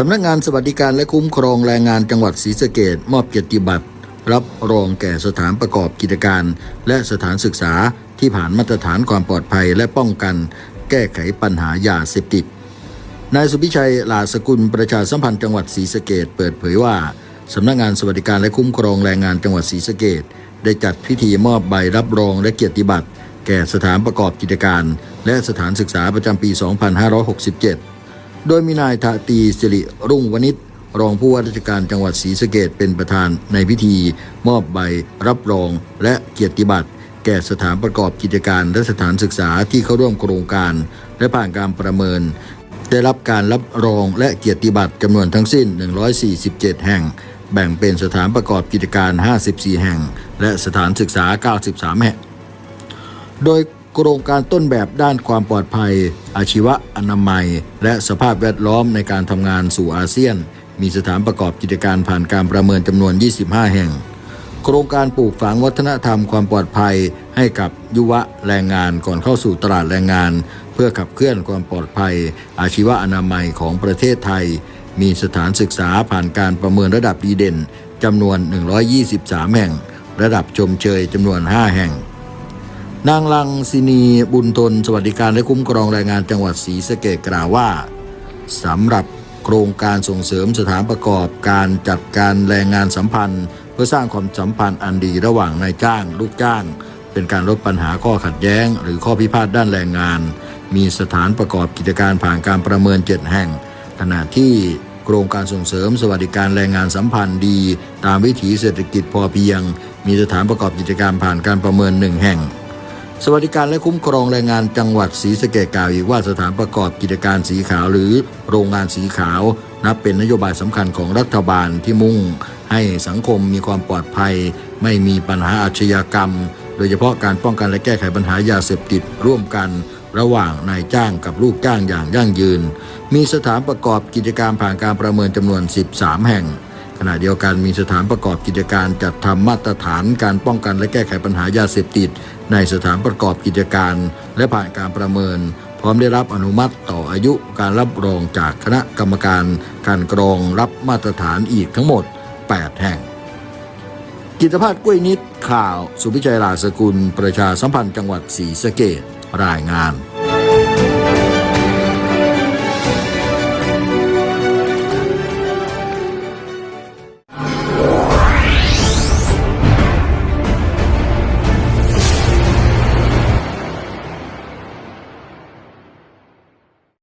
สำนักงานสวัสดิการและคุ้มครองแรงงานจังหวัดศรีสะเกดมอบเกียรติบัตร รับรองแก่สถานประกอบกิจการ และสถานศึกษาที่ผ่านมาตรฐานความปลอดภัยและป้องกัน แก้ไขปัญหายาเสพติดนายสุพิชัยลาสกุลประชาสัมพันธ์จังหวัดศรีสะเกดเปิดเผยว่าสำนักงานสวัสดิการและคุ้มครองแรงงานจังหวัดศรีสะเกดได้จัดพิธีมอบใบรับรองและเกียรติบัตร แก่สถานประกอบกิจการ และสถานศึกษาประจำปี 2567 โดยมีนายทาตีสิริรุ่งวณิชรองผู้ว่าราชการจังหวัดศรีสะเกดเป็นประธานในพิธี มอบใบรับรองและเกียรติบัตร แก่สถานประกอบกิจการและสถานศึกษาที่เข้าร่วมโครงการ และผ่านการประเมิน ได้รับการรับรองและเกียรติบัตรจำนวนทั้งสิ้น 147 แห่ง แบ่งเป็นสถานประกอบกิจการ 54 แห่ง และสถานศึกษา 93 แห่ง โดย โครงการต้นแบบด้านความปลอดภัย อาชีวะอนามัย และสภาพแวดล้อมในการทำงานสู่อาเซียน มีสถานประกอบกิจการผ่านการประเมินจำนวน 25 แห่ง โครงการปลูกฝังวัฒนธรรมความปลอดภัย ให้กับยุวะแรงงานก่อนเข้าสู่ตลาดแรงงาน เพื่อขับเคลื่อนความปลอดภัย อาชีวะอนามัยของประเทศไทย มีสถานศึกษาผ่านการประเมินระดับดีเด่นจำนวน 123 แห่ง ระดับชมเชยจำนวน 5 แห่ง นางลังศินีบุญทนสวัสดิการและคุ้มครองแรงงานจังหวัดศรีสะเกษกล่าวว่าสำหรับโครงการส่งเสริมสถานประกอบการจัดการแรงงานสัมพันธ์ เพื่อสร้างความสัมพันธ์อันดีระหว่างนายจ้าง ลูกจ้าง เป็นการลดปัญหาข้อขัดแย้ง หรือข้อพิพาทด้านแรงงาน มีสถานประกอบกิจการผ่านการประเมิน7แห่ง ขณะที่โครงการส่งเสริมสวัสดิการแรงงานสัมพันธ์ดี ตามวิถีเศรษฐกิจพอเพียง มีสถานประกอบกิจการผ่านการประเมินหนึ่งแห่ง สวัสดิการและคุ้มครองแรงงานจังหวัดศรีสะเกษกล่าวอีกว่าสถานประกอบกิจการสีขาวหรือโรงงานสีขาว นับเป็นนโยบายสำคัญของรัฐบาลที่มุ่ง ให้สังคมมีความปลอดภัย ไม่มีปัญหาอาชญากรรม โดยเฉพาะการป้องกันและแก้ไขปัญหายาเสพติดร่วมกัน ระหว่างนายจ้างกับลูกจ้างอย่างยั่งยืน มีสถานประกอบกิจการผ่านการประเมินจำนวน 13 แห่ง ขณะเดียวกันมีสถานประกอบกิจการจัดทำมาตรฐานการป้องกันและแก้ไขปัญหายาเสพติด ในสถานประกอบกิจการ และผ่านการประเมิน พร้อมได้รับอนุมัติต่ออายุการรับรองจากคณะกรรมการ การกรองรับมาตรฐานอีกทั้งหมด 8 แห่ง กิจภาพกล้วยนิดข่าว สุพิชัยลาสกุล ประชาสัมพันธ์จังหวัดศรีสะเกดรายงาน